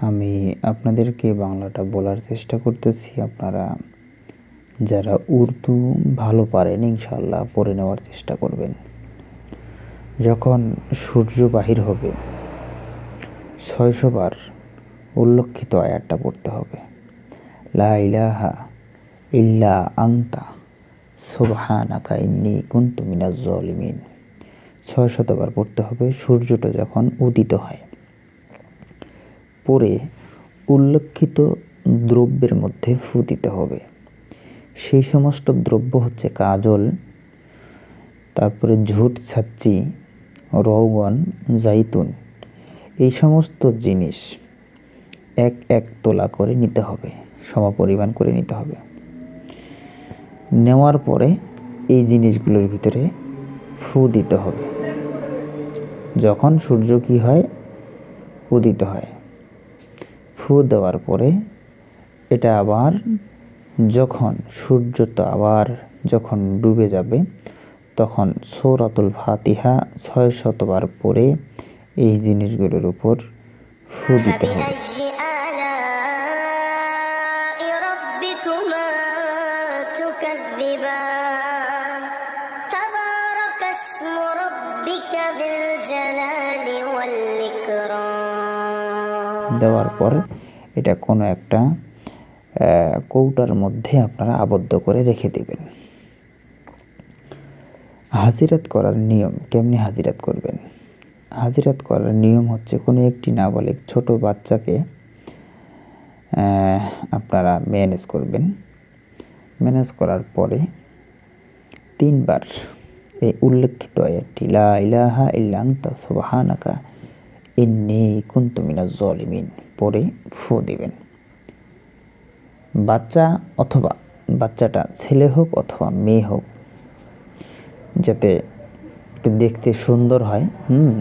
আমি আপনাদেরকে বাংলাটা বলার চেষ্টা করতেছি। আপনারা যারা উর্দু ভালো পারেন ইনশাল্লাহ পড়ে নেওয়ার চেষ্টা করবেন। যখন সূর্য বাহির হবে ছয়শো বার উল্লক্ষিত আয়াতটা পড়তে হবে। লা ইলাহা ইল্লা আংতা সুবহানাকা ইন্নি কুনতু জলিমিন। ছয় শতবার পড়তে হবে, সূর্যটা যখন উদিত হয়। পরে উল্লেখিত দ্রব্যের মধ্যে ফু দিতে হবে। সেই সমস্ত দ্রব্য হচ্ছে কাজল, তারপরে ঝুট ছাচ্চি রৌগন জাইতুন, এই সমস্ত জিনিস এক এক তোলা করে নিতে হবে, সমপরিমাণ করে নিতে হবে। নেওয়ার পরে এই জিনিসগুলোর ভিতরে ফু দিতে হবে। যখন সূর্য কি হয় উদিত হয়। ফু দেওয়ার পরে এটা আবার যখন সূর্যটা আবার যখন ডুবে যাবে তখন সৌরাতুল ফাতিহা ছয় শতবার পরে এই জিনিসগুলোর উপর ফু দিতে হবে فبأي آلاء ربكما تكذبان تبارك اسم ربك ذي الجلال দেওয়ার পর এটা কোনো একটা কৌটার মধ্যে আপনারা আবদ্ধ করে রেখে দেবেন। হাজিরাত করার নিয়ম কেমনি হাজিরাত করবেন? হাজিরাত করার নিয়ম হচ্ছে কোনো একটি নাবালিক ছোট বাচ্চাকে আপনারা ম্যানেজ করবেন। ম্যানেজ করার পরে তিনবার এই উল্লেখিত আয়াতটি, লা ইলাহা ইল্লা আনতা সুবহানাকা ইন্নী কুনতু মিনাজ জলিমিন পরে ফু দিবেন। বাচ্চা অথবা বাচ্চাটা ছেলে হোক অথবা মেয়ে হোক, যাতে একটু দেখতে সুন্দর হয়, হুম?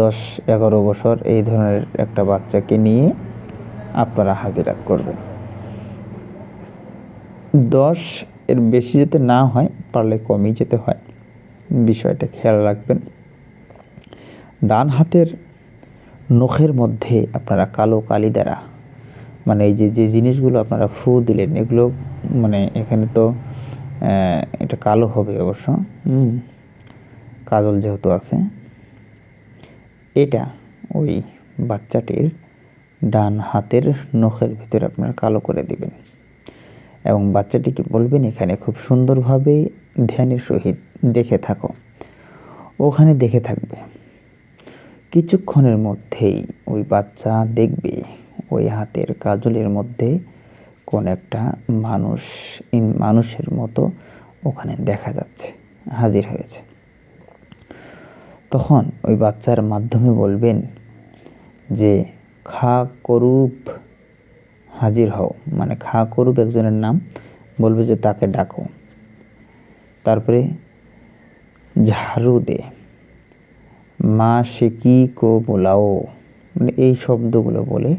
দশ এগারো বছর এই ধরনের একটা বাচ্চাকে নিয়ে আপনারা হাজিরাত করবেন। দশ এর বেশি যাতে না হয়, পারলে কমই যেতে হয়। বিষয়টা খেয়াল রাখবেন। ডান হাতের নখের মধ্যে আপনারা কালো কালি দ্বারা মানে এই যে যে জিনিসগুলো আপনারা ফু দিলেন এগুলো মানে এখানে তো এটা কালো হবে অবশ্য। কাজল যেহেতু আছে এটা ওই বাচ্চাটির ডান হাতের নখের ভিতরে আপনারা কালো করে দিবেন। এবং বাচ্চাটিকে বলবেন এখানে খুব সুন্দরভাবে ধ্যানের সহিত দেখে থাকো। ওখানে দেখে থাকবে। কিছুক্ষণের মধ্যেই ওই বাচ্চা দেখবে ওই হাতের কাজলের মধ্যে কোন একটা মানুষ ইন, মানুষের মতো ওখানে দেখা যাচ্ছে, হাজির হয়েছে। তখন ওই বাচ্চার মাধ্যমে বলবেন যে, খা করুপ, হাজির হও। মানে খা করুপ একজনের নাম বলবে যে, তাকে ডাকো। তারপরে ঝাড়ু দে। মা শেকি কো বোলাও? মানে এই শব্দগুলো বলে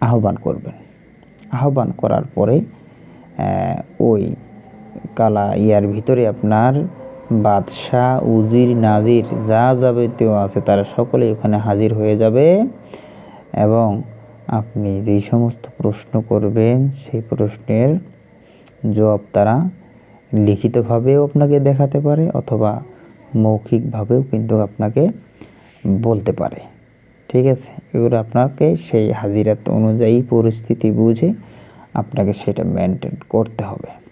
আহ্বান করবেন। আহ্বান করার পরে ওই কালা ইয়ার ভিতরে আপনার বাদশাহ, উজির, নাজির যা যাবতীয় আছে তারা সকলেই ওখানে হাজির হয়ে যাবে এবং আপনি যেই সমস্ত প্রশ্ন করবেন, সেই প্রশ্নের জবাব তারা লিখিতভাবেও আপনাকে দেখাতে পারে অথবা মৌখিকভাবেও কিন্তু আপনাকে বলতে পারে। ঠিক আছে? এগুলো আপনাকে সেই হাজিরাত অনুযায়ী পরিস্থিতি বুঝে আপনাকে সেটা মেনটেন করতে হবে।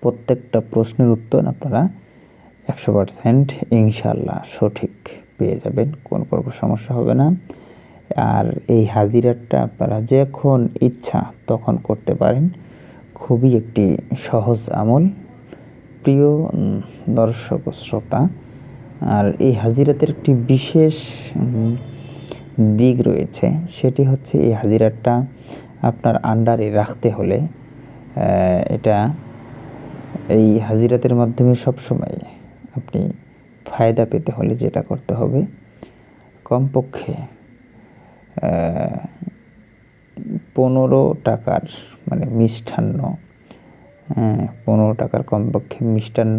প্রত্যেকটা প্রশ্নের উত্তর আপনারা একশো পারসেন্ট ইনশাল্লাহ সঠিক পেয়ে যাবেন, কোনো প্রকার সমস্যা হবে না। আর এই হাজিরাটা আপনারা যখন ইচ্ছা তখন করতে পারেন। খুবই একটি সহজ আমল। প্রিয় দর্শক শ্রোতা, আর এই হাজিরাতের একটি বিশেষ দিক রয়েছে। সেটি হচ্ছে এই হাজিরাটা আপনার আন্ডারে রাখতে হলে এটা এই হাজিরাতের মাধ্যমে সবসময় আপনি ফায়দা পেতে হলে যেটা করতে হবে, কমপক্ষে পনেরো টাকার মানে মিষ্টান্ন পনেরো টাকার কমপক্ষে মিষ্টান্ন।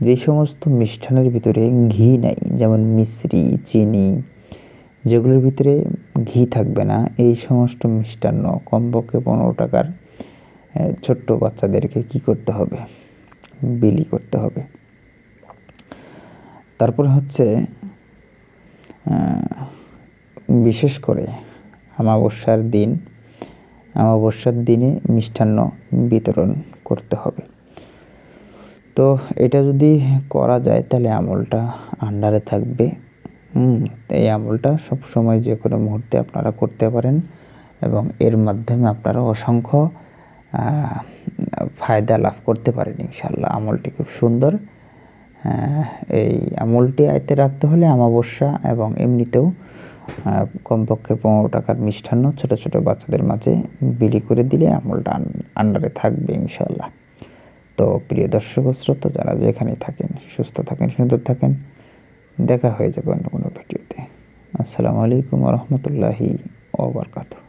যে সমস্ত মিষ্টান্নের ভিতরে ঘি নাই, যেমন মিশ্রি, চিনি, যেগুলোর ভিতরে ঘি থাকবে না, এই সমস্ত মিষ্টান্ন কমপক্ষে পনেরো টাকার ছোট্ট বাচ্চাদেরকে কি করতে হবে? বিলি করতে হবে। তারপর হচ্ছে বিশেষ করে অমাবস্যার দিন। অমাবস্যার দিনে মিষ্টান্ন বিতরণ। করতে হবে। তো এটা যদি করা যায় তাহলে আমলটা আন্ডারে থাকবে। হুম, এই আমলটা সব সময় যে কোনো মুহূর্তে আপনারা করতে পারেন এবং এর মাধ্যমে আপনারা অসংখ্য ফায়দা লাভ করতে পারেন ইনশাল্লাহ আমলটি খুব সুন্দর। এই আমলটি আয়তে রাখতে হলে অমাবস্যা এবং এমনিতেও কমপক্ষে পনেরো টাকার মিষ্টান্ন ছোট ছোট বাচ্চাদের মাঝে বিলি করে দিলে আমলটা আন্ডারে থাকবে ইনশাল্লাহ তো প্রিয় দর্শক শ্রোতা যারা যেখানে থাকেন, সুস্থ থাকেন, সুন্দর থাকেন, দেখা হয়ে যাবে অন্য কোনো ভিডিওতে। আসসালামু আলাইকুম রহমতুল্লাহি ওবরকাতু